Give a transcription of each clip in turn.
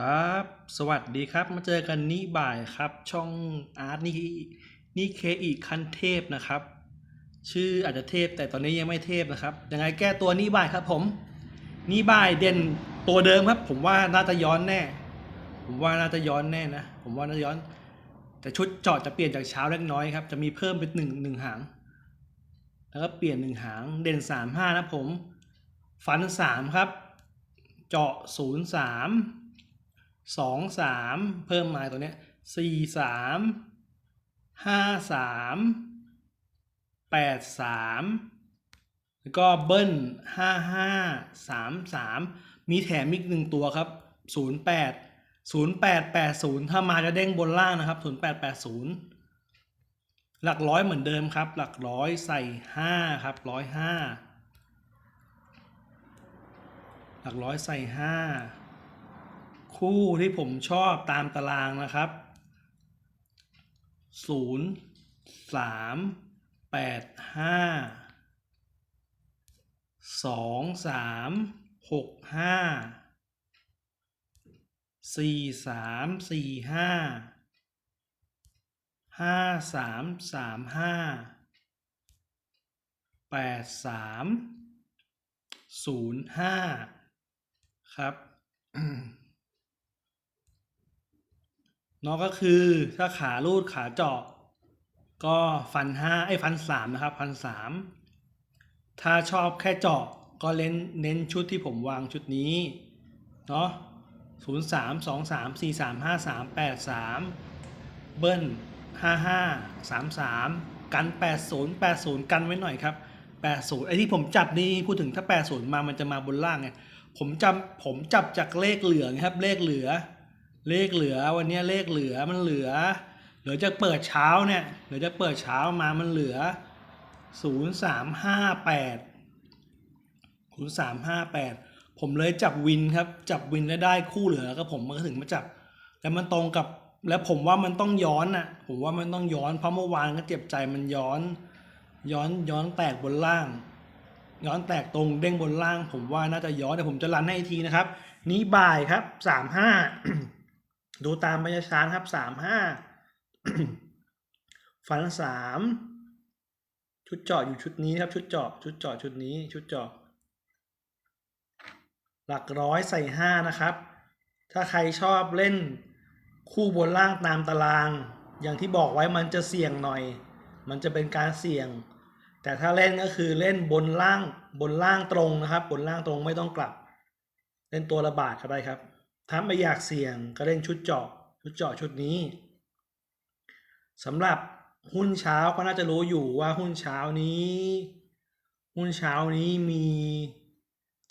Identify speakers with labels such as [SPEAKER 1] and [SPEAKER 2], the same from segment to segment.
[SPEAKER 1] ครับ สวัสดีครับ มาเจอกันนี่บ่ายครับ ช่องอาร์ตนี่นี่เคอีกคันเทพนะครับ ชื่ออาจจะเทพแต่ตอนนี้ยังไม่เทพนะครับ ยังไงแก้ตัวนี่บ่ายครับ ผมนี่บ่ายเด่นตัวเดิมครับ ผมว่าน่าจะย้อนแน่ ผมว่าน่าจะย้อนแน่นะ ผมว่าน่าจะย้อน แต่ชุดเจอดจะเปลี่ยนจากเช้าเล็กน้อยครับ จะมีเพิ่มเป็นหนึ่งหนึ่งหาง แล้วก็เปลี่ยนหนึ่งหาง เด่นสามห้านะผม ฟันสามครับ เจาะศูนย์สาม สองสามเพิ่มมาตัวเนี้ยสี่สามห้าสามแปดสามแล้วก็เบิ้ลห้าห้าสามสามมีแถมอีกหนึ่งตัวครับศูนย์แปดศูนย์แปดแปดศูนย์ถ้ามาจะเด้งบนล่างนะครับศูนย์แปดแปดศูนย์หลักร้อยเหมือนเดิมครับ หลักร้อยใส่ห้าครับร้อยห้าหลักร้อยใส่ห้า คู่ที่ผมชอบตามตารางนะครับศูนย์สามแปดห้าสองสามหกห้าสี่สามสี่ห้าห้าสามสามห้าแปดสามศูนย์ห้าครับ เนาะก็คือถ้าขาลูดขาเจาะ ก็ฟันห้าไอ้ฟันสามนะครับฟันสามถ้าชอบแค่เจาะก็เน้นเน้นชุดที่ผมวางชุดนี้ เนาะศูนย์สามสองสามสี่สามห้าสามแปดสามเบิ้ลห้าห้าสามสามกันแปดศูนย์แปดศูนย์กันไว้หน่อยครับแปดศูนย์ไอ้ที่ผมจับนี่พูดถึงถ้าแปดศูนย์มามันจะมาบนล่างไงผมจำผมจับจากเลขเหลืองครับเลขเหลือ เลขเหลือวันนี้เลขเหลือมันเหลือเหลือจะเปิดเช้าเนี่ยเหลือจะเปิดเช้ามามันเหลือศูนย์สามห้าแปดศูนย์สามห้าแปดผมเลยจับวินครับ จับวินแล้วได้คู่เหลือแล้วก็ผมมันก็ถึงมาจับ แล้วมันตรงกับแล้วผมว่ามันต้องย้อนน่ะ ผมว่ามันต้องย้อนเพราะเมื่อวานก็เจ็บใจมันย้อน ย้อนย้อนแตกบนล่าง ย้อนแตกตรงเด้งบนล่าง ผมว่าน่าจะย้อนเดี๋ยวผมจะรันให้ทีนะครับ นี้บ่ายครับสามห้า ดูตามบรรยาชานครับสามห้าฟันสามชุดเจาะอยู่ชุดนี้ครับ ชุดเจาะชุดเจาะชุดนี้ ชุดเจาะหลักร้อยใส่ห้านะครับ ถ้าใครชอบเล่นคู่บนล่างตามตาราง อย่างที่บอกไว้มันจะเสี่ยงหน่อย มันจะเป็นการเสี่ยง แต่ถ้าเล่นก็คือเล่นบนล่างบนล่างตรงนะครับ บนล่างตรงไม่ต้องกลับ เล่นตัวระบาดก็ได้ครับ ถ้าไม่อยากเสี่ยงก็เล่นชุดเจาะชุดเจาะชุดนี้สำหรับหุ้นเช้าก็น่าจะรู้อยู่ว่าหุ้นเช้านี้ หุ้นเช้านี้มี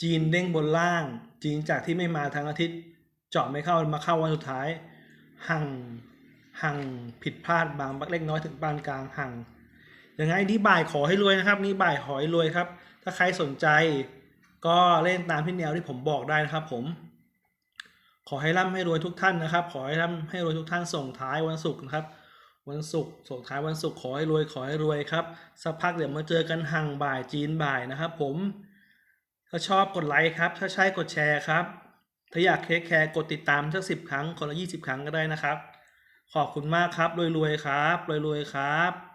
[SPEAKER 1] จีนเด้งบนล่าง จีนจากที่ไม่มาทั้งอาทิตย์ เจาะไม่เข้ามาเข้าวันสุดท้ายห่างห่างผิดพลาดบางบักเล็กน้อยถึงปานกลางห่างยังไงนี่บ่ายขอให้รวยนะครับ นี่บ่ายขอให้รวยครับ ถ้าใครสนใจก็เล่นตามที่แนวที่ผมบอกได้นะครับผม ขอให้ร่ำให้รวยทุกท่านนะครับ ขอให้ร่ำให้รวยทุกท่านส่งท้ายวันศุกร์นะครับ วันศุกร์ส่งท้ายวันศุกร์ขอให้รวยขอให้รวยครับสักพักเดี๋ยวมาเจอกันห่างบ่ายจีนบ่ายนะครับ ผมถ้าชอบกดไลค์ครับ ถ้าใช่กดแชร์ครับ ถ้าอยากเทคแคร์กดติดตามสักสิบครั้งคนละยี่สิบครั้งก็ได้นะครับ ขอบคุณมากครับรวยๆครับรวยๆครับ